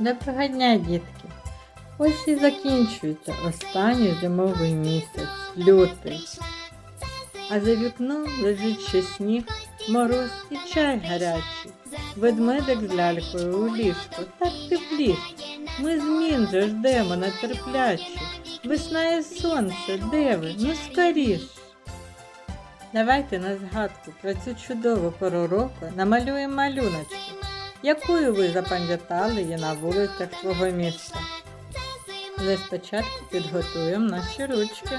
Доброго дня, дітки! Ось і закінчується останній зимовий місяць, лютий. А за вікном лежить ще сніг, мороз і чай гарячий. Ведмедик з лялькою у ліжку так тепліше. Ми змін же ждемо нетерплячі. Весна і сонце, де ви? Ну скоріш. Давайте на згадку про цю чудову пору року намалюємо малюночку якою ви запам'ятали є на вулицях свого міста. Але спочатку підготуємо наші ручки.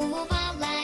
кумувала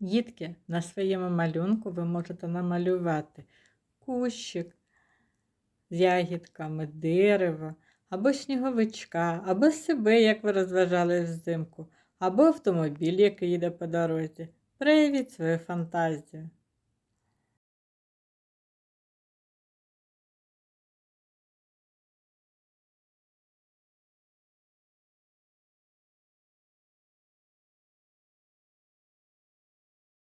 Дітки, на своєму малюнку ви можете намалювати кущик з ягідками, дерево, або сніговичка, або себе, як ви розважали взимку, або автомобіль, який їде по дорозі. Проявіть свою фантазію.